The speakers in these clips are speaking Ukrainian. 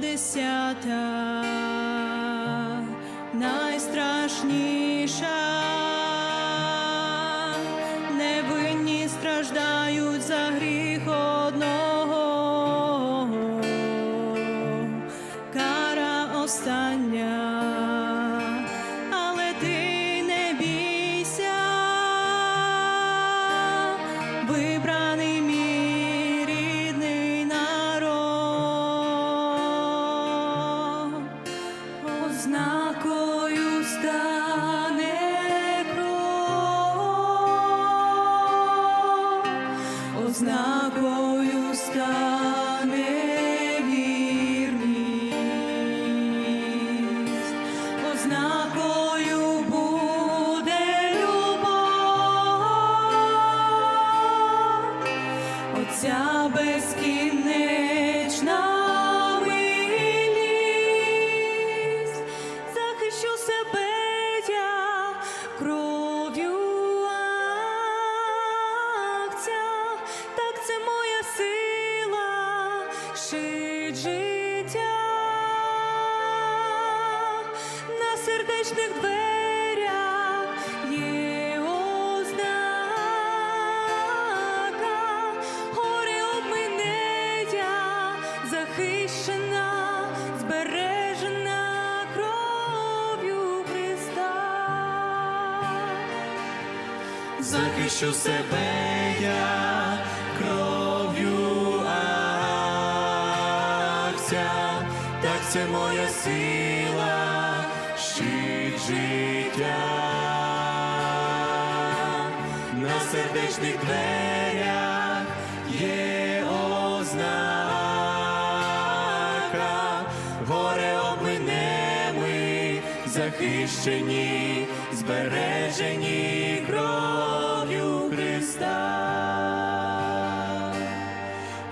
десята, найстрашніша, невинні страждають за гріх одного, кара остання, Безкінечна милість, захищу себе кров'ю так це моя сила шить життя. На сердечних дверях захищу себе я кров'ю акця, так це моя сила, щит життя. На сердечних дверях є захищені, збережені кров'ю Христа.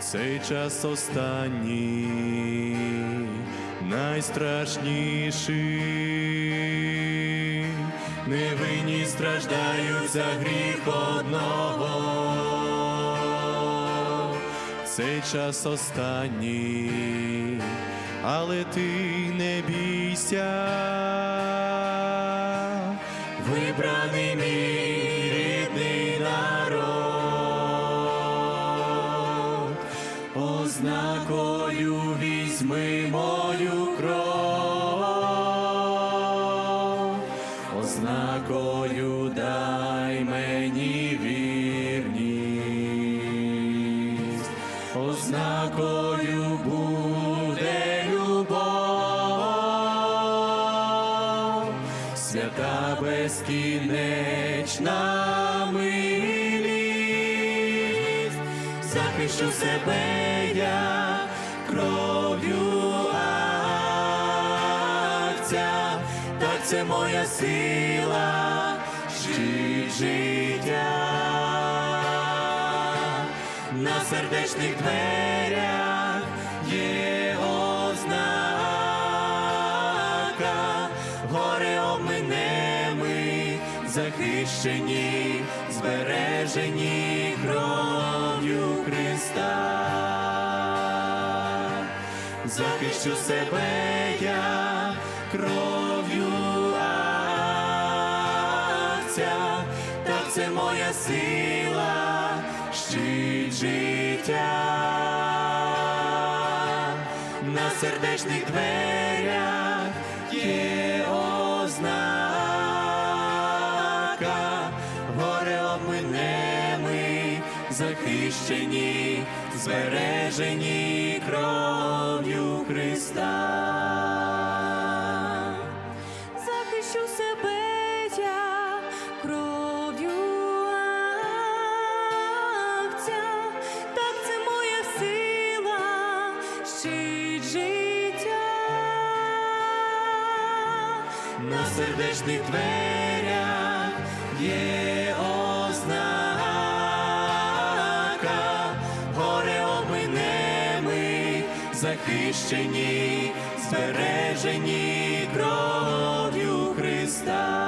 Цей час останній, найстрашніший, невинні страждають за гріх одного. Цей час останній, але ти не бійся, вибраний мій рідний народ, ознакою візьми мою кров, ознакою дай мені вірність, свята безкінечна милість, захищу себе я кров'ю акця, так це моя сила, щит життя. На сердечних дверях захищені, збережені кров'ю Христа. Захищу себе я кров'ю акця, так це моя сила, щит життя на сердечних дверях є ознака, захищені, збережені кров'ю Христа. захищу себе кров'ю так це моя сила, щит. На сердечних дверях є захищені, збережені кров'ю Христа.